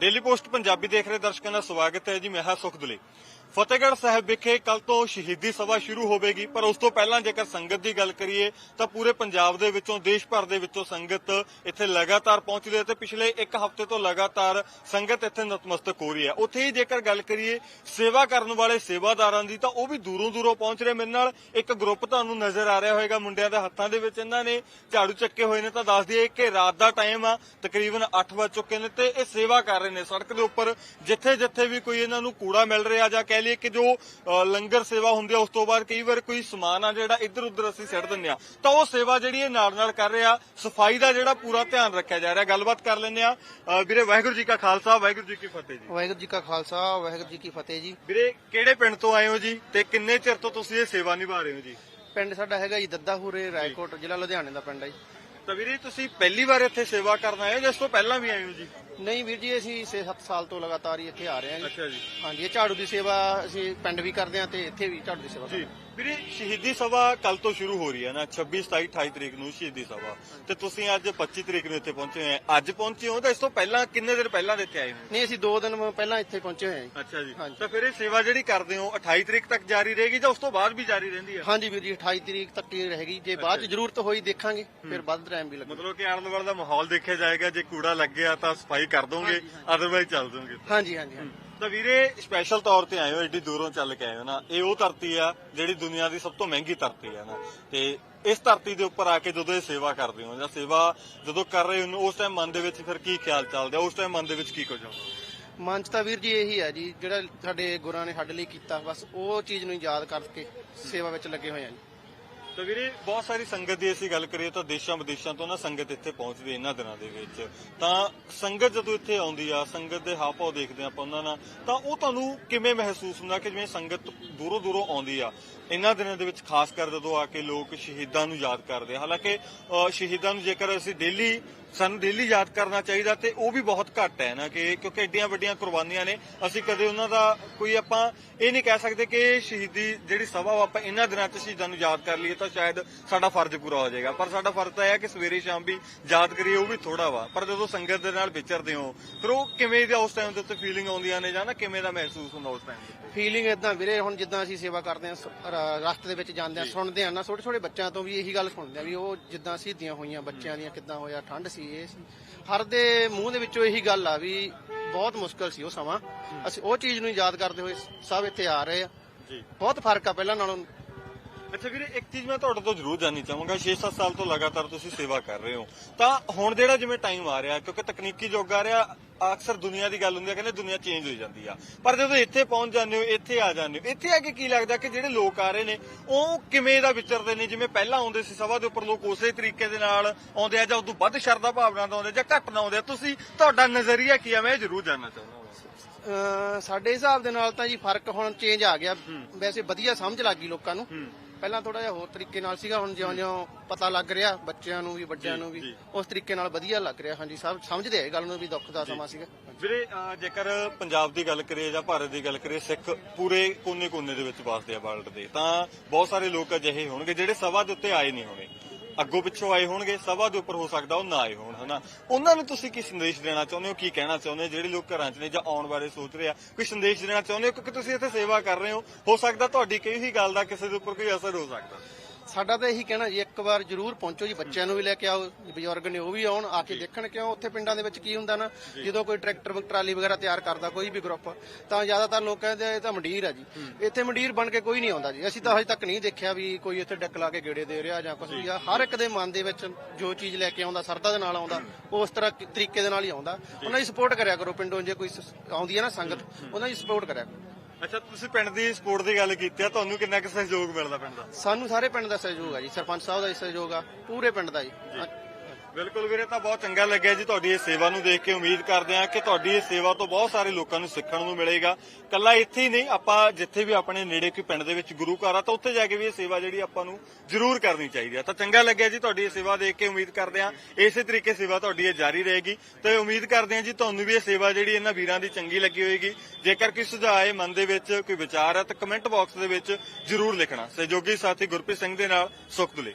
Daily post Punjabi ਦੇਖ ਰਹੇ ਦਰਸ਼ਕਾਂ ਦਾ ਸਵਾਗਤ ਹੈ ਜੀ ਮੈਂ ਹਾਂ ਸੁਖਦੁਲੇ। ਫਤਿਹਗੜ੍ਹ ਸਾਹਿਬ ਵਿਖੇ ਕੱਲ ਤੋਂ ਸ਼ਹੀਦੀ ਸਭਾ ਸ਼ੁਰੂ ਹੋਵੇਗੀ, ਪਰ ਉਸ ਤੋਂ ਪਹਿਲਾਂ ਜੇਕਰ ਸੰਗਤ ਦੀ ਗੱਲ ਕਰੀਏ, ਤਾਂ ਪੂਰੇ ਪੰਜਾਬ ਦੇ ਵਿੱਚੋਂ, ਦੇਸ਼ ਭਰ ਦੇ ਵਿੱਚੋਂ ਸੰਗਤ ਇੱਥੇ ਲਗਾਤਾਰ ਪਹੁੰਚਦੀ ਹੈ ਤੇ ਪਿਛਲੇ ਇੱਕ ਹਫ਼ਤੇ ਤੋਂ ਲਗਾਤਾਰ ਸੰਗਤ ਇੱਥੇ ਨਤਮਸਤਕ ਹੋ ਰਹੀ ਹੈ। ਉੱਥੇ ਹੀ ਜੇਕਰ ਗੱਲ ਕਰੀਏ ਸੇਵਾ ਕਰਨ ਵਾਲੇ ਸੇਵਾਦਾਰਾਂ ਦੀ, ਤਾਂ ਉਹ ਵੀ ਦੂਰੋਂ ਦੂਰੋਂ ਪਹੁੰਚ ਰਹੇ। ਮੇਰੇ ਨਾਲ ਇੱਕ ਗਰੁੱਪ ਤੁਹਾਨੂੰ ਨਜ਼ਰ ਆ ਰਿਹਾ ਹੋਵੇਗਾ ਮੁੰਡਿਆਂ ਦੇ ਹੱਥਾਂ ਦੇ ਵਿੱਚ। ਇਹਨਾਂ ਨੇ ਝਾੜੂ ਚੱਕੇ ਹੋਏ ਨੇ। ਤਾਂ ਦੱਸ ਦਈਏ ਕਿ ਰਾਤ ਦਾ ਟਾਈਮ ਆ, ਤਕਰੀਬਨ 8 ਵੱਜ ਚੁੱਕੇ ਨੇ ਤੇ ਇਹ ਸੇਵਾ ਕਰ ਰਹੇ ਨੇ। ਸੜਕ ਦੇ ਉੱਪਰ ਜਿੱਥੇ ਜਿੱਥੇ ਵੀ ਕੋਈ ਇਹਨਾਂ ਨੂੰ ਕੂੜਾ ਮਿਲ ਰਿਹਾ ਜਾਂ ਕਹਿ ਲਈਏ ਕਿ ਜੋ ਲੰਗਰ ਸੇਵਾ ਹੁੰਦੀ ਆ ਉਸ ਤੋਂ ਬਾਅਦ ਕਈ ਵਾਰ ਕੋਈ ਸਮਾਨ ਆ ਜਿਹੜਾ ਇੱਧਰ ਉੱਧਰ ਅਸੀਂ ਸਿੱਟ ਦਿੰਦੇ ਆ। ਤਾਂ ਉਹ ਸੇਵਾ ਜਿਹੜੀ ਇਹ ਨਾਲ ਨਾਲ ਕਰ ਰਿਹਾ ਸਫ਼ਾਈ ਦਾ ਜਿਹੜਾ ਪੂਰਾ ਧਿਆਨ ਰੱਖਿਆ ਜਾ ਰਿਹਾ। ਗੱਲਬਾਤ ਕਰ ਲੈਂਦੇ ਆ ਵੀਰੇ ਵਾਹਿਗੁਰੂ ਜੀ ਕਾ ਖਾਲਸਾ ਵਾਹਿਗੁਰੂ ਜੀ ਕੀ ਫਤਿਹ ਜੀ। ਵਾਹਿਗੁਰੂ ਜੀ ਕਾ ਖਾਲਸਾ ਵਾਹਿਗੁਰੂ ਜੀ ਕੀ ਫਤਿਹ ਜੀ। ਵੀਰੇ ਕਿਹੜੇ ਪਿੰਡ ਤੋਂ ਆਏ ਹੋ ਜੀ ਤੇ ਕਿੰਨੇ ਚਿਰ ਤੋਂ ਤੁਸੀਂ ਇਹ ਸੇਵਾ ਨਿਭਾ ਰਹੇ ਹੋ ਜੀ? ਪਿੰਡ ਸਾਡਾ ਹੈਗਾ ਜੀ ਦੱਦਾਹੂਰੇ ਰਾਏਕੋਟ ਜ਼ਿਲ੍ਹਾ ਲੁਧਿਆਣੇ ਦਾ ਪਿੰਡ ਹੈ ਜੀ। ਤਾਂ ਵੀਰੇ ਤੁਸੀਂ ਪਹਿਲੀ ਵਾਰ ਇੱਥੇ ਸੇਵਾ ਕਰਨ ਆਏ ਹੋ ਜਾਂ ਇਸ ਤੋਂ ਪਹਿਲਾਂ ਵੀ ਆਏ ਹੋ ਜੀ? ਨਹੀਂ ਵੀਰ ਜੀ ਅਸੀਂ 6-7 ਸਾਲ ਤੋਂ ਲਗਾਤਾਰ ਹੀ ਇੱਥੇ ਆ ਰਹੇ ਹਾਂ ਜੀ। ਅੱਛਾ ਜੀ। ਹਾਂਜੀ ਇਹ ਝਾੜੂ ਦੀ ਸੇਵਾ ਅਸੀਂ ਪਿੰਡ ਵੀ ਕਰਦੇ ਹਾਂ ਤੇ ਇੱਥੇ ਵੀ ਝਾੜੂ ਦੀ ਸੇਵਾ ਜੀ। ਵੀਰੇ ਸ਼ਹੀਦੀ ਸਭਾ ਕੱਲ ਤੋਂ ਸ਼ੁਰੂ ਹੋ ਰਹੀ ਹੈ ਨਾ 26 27 28 ਤਰੀਕ ਨੂੰ ਸ਼ਹੀਦੀ ਸਭਾ। ਤੇ ਤੁਸੀਂ ਅੱਜ 25 ਤਰੀਕ ਨੂੰ ਇੱਥੇ ਪਹੁੰਚੇ ਹੋਏ ਆ। ਅੱਜ ਪਹੁੰਚੇ ਹੋ ਤਾਂ ਇਸ ਤੋਂ ਪਹਿਲਾਂ ਕਿੰਨੇ ਦਿਨ ਪਹਿਲਾਂ ਦੇ ਇੱਥੇ ਆਏ ਹੋ? ਨਹੀਂ ਅਸੀਂ 2 ਦਿਨ ਪਹਿਲਾਂ ਇੱਥੇ ਪਹੁੰਚੇ ਹੋਏ ਹਾਂ ਅੱਛਾ ਜੀ। ਤਾਂ ਫਿਰ ਇਹ ਸੇਵਾ ਜਿਹੜੀ ਕਰਦੇ ਹੋ 28 ਤਰੀਕ ਤੱਕ ਜਾਰੀ ਰਹੇਗੀ ਜਾਂ ਉਸ ਤੋਂ ਬਾਅਦ ਵੀ ਜਾਰੀ ਰਹਿੰਦੀ ਹੈ? ਹਾਂਜੀ ਵੀਰ ਜੀ 28 ਤਰੀਕ ਤੱਕ ਹੀ ਰਹੇਗੀ। ਜੇ ਬਾਅਦ ਚ ਜ਼ਰੂਰਤ ਹੋਈ ਦੇਖਾਂਗੇ ਫਿਰ ਵੱਧ ਟਾਈਮ ਵੀ ਲੱਗੂ ਮਤਲਬ ਕਿ ਦੁਆਲੇ ਦਾ ਮਾਹੌਲ ਦੇਖਿਆ ਜਾਏਗਾ ਜੇ ਕੂੜਾ ਲੱਗ ਗਿਆ ਤਾਂ ਸਫ਼ਾਈ ਕਰ ਦੋਗੇ ਅਦਰਵਾਈਜ਼ ਚੱਲ ਦੋਗੇ। ਹਾਂਜੀ ਹਾਂਜੀ ਹਾਂਜੀ। ਤਾਂ ਵੀਰੇ ਸਪੈਸ਼ਲ ਤੌਰ ਤੇ ਆਏ ਹੋ ਏਡੀ ਦੂਰੋਂ ਚੱਲ ਕੇ ਆਏ ਹੋ ਨਾ। ਇਹ ਉਹ ਧਰਤੀ ਆ ਜਿਹੜੀ ਦੁਨੀਆ ਦੀ ਸਭ ਤੋਂ ਮਹਿੰਗੀ ਧਰਤੀ ਆ ਨਾ। ਤੇ ਇਸ ਧਰਤੀ ਦੇ ਉੱਪਰ ਆ ਕੇ ਜਦੋਂ ਇਹ ਸੇਵਾ ਕਰਦੇ ਹੋ ਜਾਂ ਸੇਵਾ ਜਦੋਂ ਕਰ ਰਹੇ ਹੋ ਉਸ ਟਾਈਮ ਮਨ ਦੇ ਵਿੱਚ ਫਿਰ ਕੀ ਖਿਆਲ ਚੱਲਦਾ? ਉਸ ਟਾਈਮ ਮਨ ਦੇ ਵਿੱਚ ਕੀ ਕੁਝ ਆਉਂਦਾ ਮਨ 'ਚ ਤਾਂ ਵੀਰ ਜੀ ਇਹੀ ਹੈ ਜੀ ਜਿਹੜਾ ਸਾਡੇ ਗੁਰਾਂ ਨੇ ਸਾਡੇ ਲਈ ਕੀਤਾ ਬਸ ਉਹ ਚੀਜ਼ ਨੂੰ ਯਾਦ ਕਰਕੇ ਸੇਵਾ ਵਿੱਚ ਲੱਗੇ ਹੋਏ ਹਾਂ ਜੀ। ਤਾਂ ਵੀਰੇ, ਬਹੁਤ ਸਾਰੀ ਸੰਗਤ ਦੀ ਅਸੀਂ ਗੱਲ ਕਰੀਏ ਤਾਂ ਦੇਸ਼ਾਂ ਵਿਦੇਸ਼ਾਂ ਤੋਂ ਨਾ ਸੰਗਤ ਇੱਥੇ ਪਹੁੰਚਦੀ ਹੈ ਇਹਨਾਂ ਦਿਨਾਂ ਦੇ ਵਿੱਚ। ਤਾਂ ਸੰਗਤ ਜਦੋਂ ਇੱਥੇ ਆਉਂਦੀ ਆ, ਸੰਗਤ ਦੇ ਹਾਵ-ਭਾਵ ਦੇਖਦੇ ਆਪਾਂ ਉਹਨਾਂ ਨਾਲ, ਤਾਂ ਉਹ ਤੁਹਾਨੂੰ ਕਿਵੇਂ ਮਹਿਸੂਸ ਹੁੰਦਾ ਕਿ ਜਿਵੇਂ ਸੰਗਤ ਦੂਰੋਂ ਦੂਰੋਂ ਆਉਂਦੀ ਆ? ਇਹਨਾਂ ਦਿਨਾਂ ਦੇ ਵਿੱਚ ਖਾਸ ਕਰ ਜਦੋਂ ਆ ਕੇ ਲੋਕ ਸ਼ਹੀਦਾਂ ਨੂੰ ਯਾਦ ਕਰਦੇ ਹਾਲਾਂਕਿ ਸ਼ਹੀਦਾਂ ਨੂੰ ਜੇਕਰ ਅਸੀਂ ਡੇਲੀ ਸਾਨੂੰ ਡੇਲੀ ਯਾਦ ਕਰਨਾ ਚਾਹੀਦਾ ਤੇ ਉਹ ਵੀ ਬਹੁਤ ਘੱਟ ਹੈ ਨਾ ਕਿ ਕਿਉਂਕਿ ਏਡੀਆਂ ਵੱਡੀਆਂ ਕੁਰਬਾਨੀਆਂ ਨੇ। ਅਸੀਂ ਕਦੇ ਉਹਨਾਂ ਦਾ ਕੋਈ ਆਪਾਂ ਇਹ ਨਹੀਂ ਕਹਿ ਸਕਦੇ ਕਿ ਸ਼ਹੀਦੀ ਜਿਹੜੀ ਸਭਾ ਵਾ, ਆਪਾਂ ਇਹਨਾਂ ਦਿਨਾਂ 'ਚ ਸ਼ਹੀਦਾਂ ਨੂੰ ਯਾਦ ਕਰ ਲਈਏ ਤਾਂ ਸ਼ਾਇਦ ਸਾਡਾ ਫਰਜ਼ ਪੂਰਾ ਹੋ ਜਾਏਗਾ। ਪਰ ਸਾਡਾ ਫਰਜ਼ ਤਾਂ ਇਹ ਹੈ ਕਿ ਸਵੇਰੇ ਸ਼ਾਮ ਵੀ ਯਾਦ ਕਰੀਏ ਉਹ ਵੀ ਥੋੜਾ ਵਾ। ਪਰ ਜਦੋਂ ਸੰਗਤ ਦੇ ਨਾਲ ਵਿਚਰਦੇ ਹੋ ਫਿਰ ਉਹ ਕਿਵੇਂ ਦਾ ਉਸ ਟਾਈਮ ਦੇ ਉੱਤੇ ਫੀਲਿੰਗ ਆਉਂਦੀਆਂ ਨੇ ਜਾਂ ਨਾ ਕਿਵੇਂ ਦਾ ਮਹਿਸੂਸ ਹੁੰਦਾ ਉਸ ਟਾਈਮ ਉੱਤੇ? ਫੀਲਿੰਗ ਇਦਾਂ ਵੀਰੇ ਹੁਣ ਜਿੱਦਾਂ ਅਸੀਂ ਸੇਵਾ ਕਰਦੇ ਰ- ਰਸਤੇ ਦੇ ਵਿੱਚ ਜਾਂਦੇ ਹਾਂ ਸੁਣਦੇ ਹਾਂ ਨਾ ਛੋਟੇ ਛੋਟੇ ਬੱਚਿਆਂ ਤੋਂ ਵੀ ਇਹੀ ਗੱਲ ਸੁਣਦੇ ਆ ਵੀ ਉਹ ਜਿੱਦਾਂ ਸ਼ਹੀਦੀਆਂ ਹੋਈਆਂ ਬੱਚਿਆਂ ਦੀਆਂ ਕਿੱਦਾਂ ਹੋਇਆ ਠੰਡ ਸੀ ਇਹ ਸੀ। ਹਰ ਦੇ ਮੂੰਹ ਦੇ ਵਿੱਚੋਂ ਇਹੀ ਗੱਲ ਆ ਵੀ ਬਹੁਤ ਮੁਸ਼ਕਲ ਸੀ ਉਹ ਸਮਾਂ। ਅਸੀਂ ਉਹ ਚੀਜ਼ ਨੂੰ ਯਾਦ ਕਰਦੇ ਹੋਏ ਸਭ ਇੱਥੇ ਆ ਰਹੇ ਆ। ਜੀ। ਬਹੁਤ ਫ਼ਰਕ ਆ ਪਹਿਲਾਂ ਨਾਲੋਂ ਅੱਛਾ ਵੀਰੇ ਇੱਕ ਚੀਜ਼ ਮੈਂ ਤੁਹਾਡੇ ਤੋਂ ਜ਼ਰੂਰ ਜਾਨਣੀ ਚਾਹਾਂਗਾ। 6-7 ਸਾਲ ਤੋਂ ਲਗਾਤਾਰ ਤੁਸੀਂ ਸੇਵਾ ਕਰ ਰਹੇ ਹੋ। ਤਾਂ ਹੁਣ ਜਿਹੜਾ ਜਿਵੇਂ ਟਾਈਮ ਆ ਰਿਹਾ ਕਿਉਂਕਿ ਤਕਨੀਕੀ ਯੁੱਗ ਆ ਰਿਹਾ ਅਕਸਰ ਦੁਨੀਆ ਦੀ ਗੱਲ ਹੁੰਦੀ ਹੈ ਕਹਿੰਦੇ ਦੁਨੀਆ ਚੇਂਜ ਹੋਈ ਜਾਂਦੀ ਆ। ਪਰ ਜਦੋਂ ਇੱਥੇ ਪਹੁੰਚ ਜਾਂਦੇ ਹੋ ਇੱਥੇ ਆ ਜਾਂਦੇ ਹੋ ਇੱਥੇ ਆ ਕੇ ਕੀ ਲੱਗਦਾ ਕਿ ਜਿਹੜੇ ਲੋਕ ਆ ਰਹੇ ਨੇ ਉਹ ਕਿਵੇਂ ਦਾ ਵਿਚਰਦੇ ਨੇ? ਜਿਵੇਂ ਪਹਿਲਾਂ ਆਉਂਦੇ ਸੀ ਸਭਾ ਦੇ ਉੱਪਰ ਲੋਕ ਉਸੇ ਤਰੀਕੇ ਦੇ ਨਾਲ ਆਉਂਦੇ ਆ ਜਾਂ ਉਦੋਂ ਵੱਧ ਸ਼ਰਧਾ ਭਾਵਨਾ ਨਾਲ ਆਉਂਦੇ ਜਾਂ ਘੱਟ ਨਾ ਆਉਂਦੇ ਤੁਸੀਂ ਤੁਹਾਡਾ ਨਜ਼ਰੀਆ ਕੀ ਆ? ਮੈਂ ਜ਼ਰੂਰ ਜਾਨਣਾ ਚਾਹੁੰਦਾ ਹਾਂ ਸਾਡੇ ਹਿਸਾਬ ਦੇ ਨਾਲ ਤਾਂ ਜੀ ਫ਼ਰਕ ਹੁਣ ਚੇਂਜ ਆ ਗਿਆ। ਵੈਸੇ ਵਧੀਆ ਸਮਝ ਲੱਗ ਲੋਕਾਂ ਨੂੰ। ਹੂੰ। ਪਹਿਲਾਂ ਥੋੜਾ ਜਿਹਾ ਹੋਰ ਤਰੀਕੇ ਨਾਲ ਸੀਗਾ ਹੁਣ ਜਿਉਂ-ਜਿਉਂ ਪਤਾ ਲੱਗ ਰਿਹਾ ਬੱਚਿਆਂ ਨੂੰ ਵੀ ਵੱਡਿਆਂ ਨੂੰ ਵੀ। ਉਸ ਤਰੀਕੇ ਨਾਲ ਵਧੀਆ ਲੱਗ ਰਿਹਾ। ਹਾਂਜੀ ਸਭ ਸਮਝਦੇ ਆ ਇਹ ਗੱਲ ਨੂੰ ਵੀ ਦੁੱਖ ਦਾ ਸਮਾਂ ਸੀਗਾ। ਵੀਰੇ ਜੇਕਰ ਪੰਜਾਬ ਦੀ ਗੱਲ ਕਰੀਏ ਜਾਂ ਭਾਰਤ ਦੀ ਗੱਲ ਕਰੀਏ ਸਿੱਖ ਪੂਰੇ ਕੋਨੇ-ਕੋਨੇ ਦੇ ਵਿੱਚ ਵਸਦੇ ਆ ਵਰਲਡ ਦੇ ਤਾਂ ਬਹੁਤ ਸਾਰੇ ਲੋਕ ਅਜਿਹੇ ਹੋਣਗੇ ਜਿਹੜੇ ਸਭਾ ਦੇ ਉੱਤੇ ਆਏ ਨਹੀਂ ਹੋਣੇ। ਅੱਗੋਂ ਪਿੱਛੋਂ ਆਏ ਹੋਣਗੇ, ਸਭਾ ਦੇ ਉੱਪਰ ਹੋ ਸਕਦਾ ਉਹ ਨਾ ਆਏ ਹੋਣ, ਹਨਾ? ਉਹਨਾਂ ਨੂੰ ਤੁਸੀਂ ਕੀ ਸੰਦੇਸ਼ ਦੇਣਾ ਚਾਹੁੰਦੇ ਹੋ, ਕੀ ਕਹਿਣਾ ਚਾਹੁੰਦੇ ਹੋ? ਜਿਹੜੇ ਲੋਕ ਘਰਾਂ 'ਚ ਨੇ ਜਾਂ ਆਉਣ ਬਾਰੇ ਸੋਚ ਰਹੇ ਆ, ਕੋਈ ਸੰਦੇਸ਼ ਦੇਣਾ ਚਾਹੁੰਦੇ ਹੋ ਕਿਉਂਕਿ ਤੁਸੀਂ ਇੱਥੇ ਸੇਵਾ ਕਰ ਰਹੇ ਹੋ? ਹੋ ਸਕਦਾ ਤੁਹਾਡੀ ਕਈ ਵੀ ਗੱਲ ਦਾ ਕਿਸੇ ਦੇ ਉੱਪਰ ਕੋਈ ਅਸਰ ਹੋ ਸਕਦਾ। ਸਾਡਾ ਤਾਂ ਇਹੀ ਕਹਿਣਾ ਜੀ ਇੱਕ ਵਾਰ ਜ਼ਰੂਰ ਪਹੁੰਚੋ ਜੀ ਬੱਚਿਆਂ ਨੂੰ ਵੀ ਲੈ ਕੇ ਆਓ ਬਜ਼ੁਰਗ ਨੇ ਉਹ ਵੀ ਆਉਣ ਆ ਕੇ ਦੇਖਣ ਕਿਉਂ ਉੱਥੇ ਪਿੰਡਾਂ ਦੇ ਵਿੱਚ ਕੀ ਹੁੰਦਾ ਨਾ ਜਦੋਂ ਕੋਈ ਟਰੈਕਟਰ ਟਰਾਲੀ ਵਗੈਰਾ ਤਿਆਰ ਕਰਦਾ ਕੋਈ ਵੀ ਗਰੁੱਪ ਤਾਂ ਜ਼ਿਆਦਾਤਰ ਲੋਕ ਕਹਿੰਦੇ ਆ, ਇਹ ਤਾਂ ਮੰਡੀਰ ਆ ਜੀ। ਇੱਥੇ ਮੰਡੀਰ ਬਣ ਕੇ ਕੋਈ ਨਹੀਂ ਆਉਂਦਾ ਜੀ। ਅਸੀਂ ਤਾਂ ਹਜੇ ਤੱਕ ਨਹੀਂ ਦੇਖਿਆ ਵੀ ਕੋਈ ਇੱਥੇ ਡੱਕ ਲਾ ਕੇ ਗੇੜੇ ਦੇ ਰਿਹਾ ਜਾਂ ਕੁਝ ਵੀ ਆ। ਹਰ ਇੱਕ ਦੇ ਮਨ ਦੇ ਵਿੱਚ ਜੋ ਚੀਜ਼ ਲੈ ਕੇ ਆਉਂਦਾ ਸਰਦਾ ਦੇ ਨਾਲ ਆਉਂਦਾ ਉਸ ਤਰ੍ਹਾਂ ਤਰੀਕੇ ਦੇ ਨਾਲ ਹੀ ਆਉਂਦਾ। ਉਹਨਾਂ ਦੀ ਸਪੋਰਟ ਕਰਿਆ ਕਰੋ ਪਿੰਡੋਂ ਜੇ ਕੋਈ ਆਉਂਦੀ ਹੈ ਨਾ ਸੰਗਤ ਉਹਨਾਂ ਦੀ ਸਪੋਰਟ ਕਰਿਆ ਕਰੋ। ਅੱਛਾ ਤੁਸੀਂ ਪਿੰਡ ਦੀ ਸਪੋਰਟ ਦੀ ਗੱਲ ਕੀਤੀ ਆ ਤੁਹਾਨੂੰ ਕਿੰਨਾ ਕੁ ਸਹਿਯੋਗ ਮਿਲਦਾ ਪਿੰਡ ਦਾ? ਸਾਨੂੰ ਸਾਰੇ ਪਿੰਡ ਦਾ ਸਹਿਯੋਗ ਆ ਜੀ ਸਰਪੰਚ ਸਾਹਿਬ ਦਾ ਵੀ ਸਹਿਯੋਗ ਆ ਪੂਰੇ ਪਿੰਡ ਦਾ ਜੀ। ਬਿਲਕੁਲ ਵੀਰੇ ਤਾਂ ਬਹੁਤ ਚੰਗਾ ਲੱਗਿਆ ਜੀ ਤੁਹਾਡੀ ਇਹ ਸੇਵਾ ਨੂੰ ਦੇਖ ਕੇ। ਉਮੀਦ ਕਰਦੇ ਹਾਂ ਕਿ ਤੁਹਾਡੀ ਇਹ ਸੇਵਾ ਤੋਂ ਬਹੁਤ ਸਾਰੇ ਲੋਕਾਂ ਨੂੰ ਸਿੱਖਣ ਨੂੰ ਮਿਲੇਗਾ। ਕੱਲਾ ਇੱਥੇ ਹੀ ਨਹੀਂ, ਆਪਾਂ ਜਿੱਥੇ ਵੀ ਆਪਣੇ ਨੇੜੇ ਕੋਈ ਪਿੰਡ ਦੇ ਵਿੱਚ ਗੁਰੂ ਘਰ ਆ, ਤਾਂ ਉੱਥੇ ਜਾ ਕੇ ਵੀ ਇਹ ਸੇਵਾ ਜਿਹੜੀ ਆਪਾਂ ਨੂੰ ਜ਼ਰੂਰ ਕਰਨੀ ਚਾਹੀਦੀ ਆ। ਤਾਂ ਚੰਗਾ ਲੱਗਿਆ ਜੀ ਤੁਹਾਡੀ ਇਹ ਸੇਵਾ ਦੇਖ ਕੇ, ਉਮੀਦ ਕਰਦੇ ਹਾਂ ਇਸੇ ਤਰੀਕੇ ਸੇਵਾ ਤੁਹਾਡੀ ਇਹ ਜਾਰੀ ਰਹੇਗੀ। ਤੇ ਉਮੀਦ ਕਰਦੇ ਹਾਂ ਜੀ ਤੁਹਾਨੂੰ ਵੀ ਇਹ ਸੇਵਾ ਜਿਹੜੀ ਇਹਨਾਂ ਵੀਰਾਂ ਦੀ ਚੰਗੀ ਲੱਗੀ ਹੋਏਗੀ। ਜੇਕਰ ਕੋਈ ਸੁਝਾਅ ਹੈ ਮਨ ਦੇ ਵਿੱਚ, ਕੋਈ ਵਿਚਾਰ ਹੈ ਤਾਂ ਕਮੈਂਟ ਬਾਕਸ ਦੇ ਵਿੱਚ ਜ਼ਰੂਰ ਲਿਖਣਾ। ਸਹਿਯੋਗੀ ਸਾਥੀ ਗੁਰਪ੍ਰੀਤ ਸਿੰਘ ਦੇ ਨਾਲ ਸੁਖਦੁਲੇ।